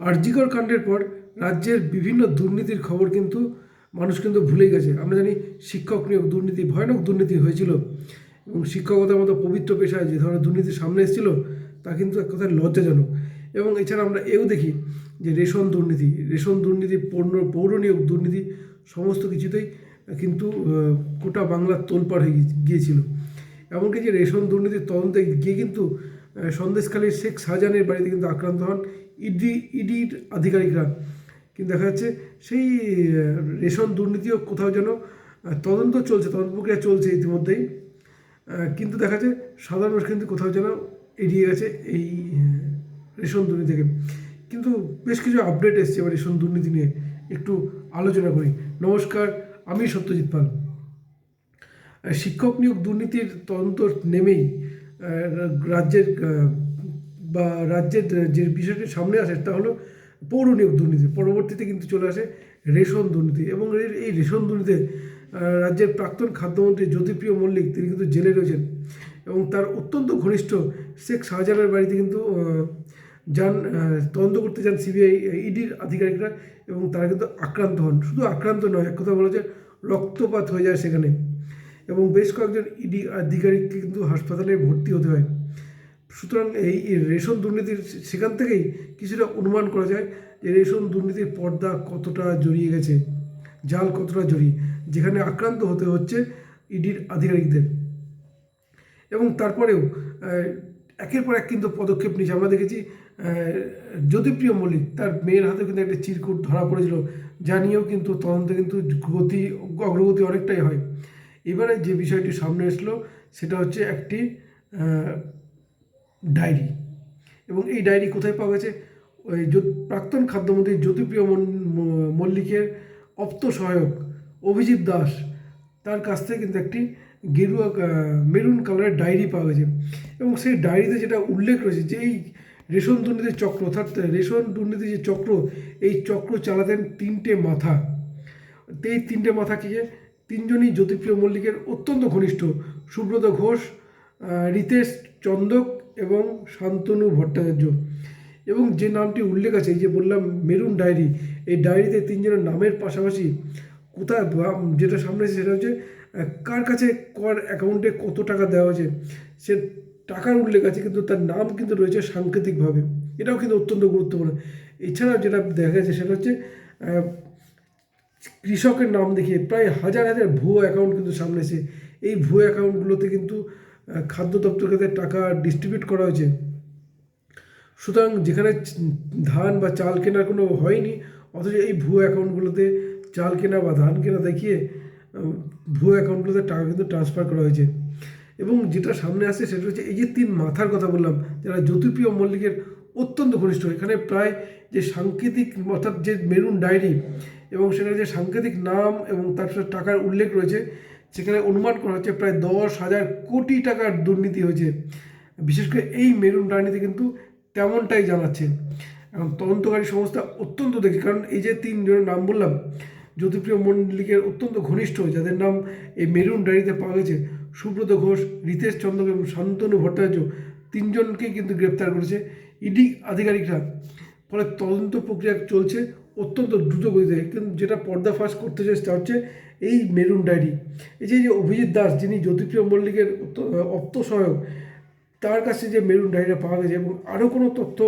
আরজিকর কাণ্ডের পর রাজ্যের বিভিন্ন দুর্নীতির খবর কিন্তু মানুষ কিন্তু ভুলে গেছে। আমরা জানি শিক্ষক নিয়োগ দুর্নীতি ভয়ানক দুর্নীতি হয়েছিল এবং শিক্ষকতার মতো পবিত্র পেশায় যে ধরনের দুর্নীতি সামনে এসেছিল তা কিন্তু এক কথায় লজ্জাজনক। এবং এছাড়া আমরা এও দেখি যে রেশন দুর্নীতি রেশন দুর্নীতি পৌর পৌর নিয়োগ দুর্নীতি সমস্ত কিছুতেই কিন্তু গোটা বাংলার তোলপাড় হয়ে গিয়েছিল। এমনকি যে রেশন দুর্নীতির তদন্তে গিয়ে কিন্তু আহ, সন্দেশখালীর শেখ শাহজাহানের বাড়িতে কিন্তু আক্রান্ত হন ইডি, ইডির আধিকারিকরা। কিন্তু দেখা যাচ্ছে সেই রেশন দুর্নীতিও কোথাও যেন তদন্ত চলছে, তদন্ত প্রক্রিয়া চলছে ইতিমধ্যেই। কিন্তু দেখা যাচ্ছে সাধারণ মানুষ কিন্তু কোথাও যেন এড়িয়ে গেছে এই রেশন দুর্নীতি থেকে। কিন্তু বেশ কিছু আপডেট এসছে এবার রেশন দুর্নীতি নিয়ে। একটু আলোচনা করি। নমস্কার, আমি সত্যজিৎ পাল। শিক্ষক নিয়োগ দুর্নীতির তদন্ত নেমেই রাজ্যের বা রাজ্যের, যে বিষয়টি সামনে আসে তা হলো পৌর নিয়োগ দুর্নীতি। পরবর্তীতে কিন্তু চলে আসে রেশন দুর্নীতি এবং এই রেশন দুর্নীতিতে রাজ্যের প্রাক্তন খাদ্যমন্ত্রী জ্যোতিপ্রিয় মল্লিক তিনি কিন্তু জেলে রয়েছেন এবং তার অত্যন্ত ঘনিষ্ঠ শেখ শাহজাহানের বাড়িতে কিন্তু যান তদন্ত করতে যান সিবিআই, ইডির আধিকারিকরা এবং তারা কিন্তু আক্রান্ত হন। শুধু আক্রান্ত নয়, এক কথা বলা যায় রক্তপাত হয়ে যায় সেখানে এবং বেশ কয়েকজন ইডি আধিকারিককে কিন্তু হাসপাতালে ভর্তি হতে হয়। সুতরাং এই রেশন দুর্নীতির সেখান থেকেই কিছুটা অনুমান করা যায় যে রেশন দুর্নীতির পর্দা কতটা জড়িয়ে গেছে, জাল কতটা জড়িয়ে, যেখানে আক্রান্ত হতে হচ্ছে ইডির আধিকারিকদের। এবং তারপরেও একের পর এক কিন্তু পদক্ষেপ নিয়েছে। আমরা দেখেছি জ্যোতিপ্রিয় মল্লিক তার মেয়ের হাতে কিন্তু একটা চিরকুট ধরা পড়েছিল। যা নিয়েও কিন্তু তদন্তে কিন্তু গতি, অগ্রগতি অনেকটাই হয়। এবারে যে বিষয়টি সামনে আসলো সেটা হচ্ছে একটি ডায়েরি। এবং এই ডায়েরি কোথায় পাওয়া গেছে? ওই প্রাক্তন খাদ্যমন্ত্রী জ্যোতিপ্রিয় মল্লিকের অপ্ত সহায়ক অভিজিৎ দাস, তার কাছ থেকে কিন্তু একটি গেরুয়া মেরুন কালারের ডায়েরি পাওয়া গেছে। এবং সেই ডায়েরিতে যেটা উল্লেখ রয়েছে যে এই রেশন দুর্নীতির চক্র, অর্থাৎ রেশন দুর্নীতির যে চক্র, এই চক্র চালাতেন তিনটে মাথা। এই তিনটে মাথা কি তিনজনই জ্যোতিপ্রিয় মল্লিকের অত্যন্ত ঘনিষ্ঠ সুব্রত ঘোষ রিতেশ চন্দক এবং শান্তনু ভট্টাচার্য। এবং যে নামটি উল্লেখ আছে, এই যে বললাম মেরুন ডায়েরি, এই ডায়েরিতে তিনজনের নামের পাশাপাশি কোথায় যেটা সামনে সেটা হচ্ছে কার কাছে কর অ্যাকাউন্টে কত টাকা দেওয়া হয়েছে, সে টাকার উল্লেখ আছে, কিন্তু তার নাম কিন্তু রয়েছে সাংকেতিকভাবে। এটাও কিন্তু অত্যন্ত গুরুত্বপূর্ণ। এছাড়া যেটা দেখা যাচ্ছে সেটা হচ্ছে কৃষকের নাম দেখিয়ে প্রায় হাজার হাজার ভুয়ো অ্যাকাউন্ট কিন্তু সামনে এসে এই ভুয়ো অ্যাকাউন্টগুলোতে কিন্তু খাদ্য দপ্তর থেকে টাকা ডিস্ট্রিবিউট করা হয়েছে। সুতরাং যেখানে ধান বা চাল কেনার কোনো হয়নি, অথচ এই ভুয়ো অ্যাকাউন্টগুলোতে চাল কেনা বা ধান কেনা দেখিয়ে ভুয়ো অ্যাকাউন্টগুলোতে টাকা কিন্তু ট্রান্সফার করা হয়েছে। এবং যেটা সামনে আসছে সেটা হচ্ছে এই যে তিন মাথার কথা বললাম, যারা জ্যোতিপ্রিয় মল্লিকের অত্যন্ত ঘনিষ্ঠ। এখানে প্রায় যে সাংকেতিক, অর্থাৎ যে মেরুন ডায়েরি এবং সেখানে যে সাংকেতিক নাম এবং তার সাথে টাকার উল্লেখ রয়েছে সেখানে অনুমান করা হচ্ছে প্রায় দশ হাজার কোটি টাকার দুর্নীতি হয়েছে। বিশেষ করে এই মেরুন ডায়েরিতে কিন্তু তেমনটাই জানাচ্ছে। এখন তদন্তকারী সংস্থা অত্যন্ত দেখি, কারণ এই যে তিনজনের নাম বললাম, জ্যোতিপ্রিয় মল্লিকের অত্যন্ত ঘনিষ্ঠ, যাদের নাম এই মেরুন ডায়েরিতে পাওয়া গেছে, সুব্রত ঘোষ, রিতেশ চন্দ্র এবং শান্তনু ভট্টাচার্য, তিনজনকেই কিন্তু গ্রেপ্তার করেছে। ইডি আধিকারিকরা ফলে তদন্ত প্রক্রিয়া চলছে অত্যন্ত দ্রুত গতিতে। কিন্তু যেটা পর্দাফাশ করতে চাই সেটা হচ্ছে এই মেরুন ডায়েরি। এই যে যে অভিজিৎ দাস যিনি জ্যোতিপ্রিয় মল্লিকের সহায়ক, তার কাছে যে মেরুন ডায়েরিটা পাওয়া গেছে এবং আরও কোনো তথ্য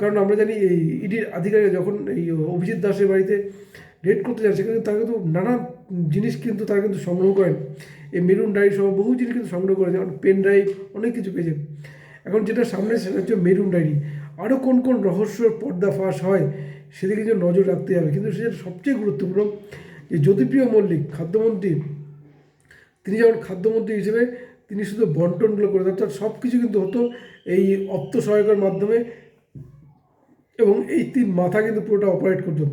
কারণ আমরা জানি এই ইডির আধিকারিক যখন এই অভিজিৎ দাসের বাড়িতে রেড করতে যান, সেখানে তারা কিন্তু নানা জিনিস কিন্তু তারা কিন্তু সংগ্রহ করেন। এই মেরুন ডায়েরি সহ বহু জিনিস কিন্তু সংগ্রহ করেছে যেমন পেন ড্রাইভ অনেক কিছু পেয়েছে এখন যেটা সামনে, সেটা হচ্ছে মেরুন ডায়েরি। আরও কোন কোন রহস্যর পর্দা ফাঁস হয় সেদিকে কিন্তু নজর রাখতে হবে। কিন্তু সেটা সবচেয়ে গুরুত্বপূর্ণ, যে জ্যোতিপ্রিয় মল্লিক, খাদ্যমন্ত্রী, তিনি যেমন খাদ্যমন্ত্রী হিসেবে তিনি শুধু বন্টনগুলো করে অর্থাৎ সব কিছু কিন্তু হতো এই অর্থ সহায়কের মাধ্যমে এবং এই তিন মাথা কিন্তু পুরোটা অপারেট করতো।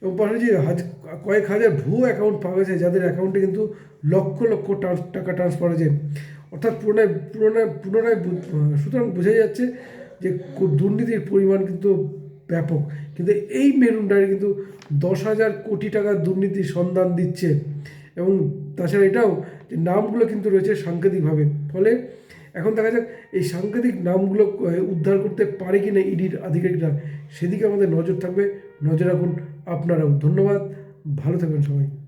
এবং পাশাপাশি হাজ, কয়েক হাজার ভুয়ো অ্যাকাউন্ট পাওয়া গেছে, যাদের অ্যাকাউন্টে কিন্তু লক্ষ লক্ষ টাকা ট্রান্সফার হয়েছে। অর্থাৎ পুনরায় পুনরায় পুনরায় সুতরাং বোঝা যাচ্ছে যে দুর্নীতির পরিমাণ কিন্তু ব্যাপক। কিন্তু এই মেরুন কিন্তু দশ হাজার কোটি টাকার দুর্নীতির সন্ধান দিচ্ছে। এবং তাছাড়া এটাও যে নামগুলো কিন্তু রয়েছে সাংকেতিকভাবে। ফলে এখন দেখা যাক এই সাংকেতিক নামগুলো উদ্ধার করতে পারে কি না ইডির আধিকারিকরা। সেদিকে আমাদের নজর থাকবে। নজর রাখুন আপনারাও। ধন্যবাদ। ভালো থাকবেন সবাই।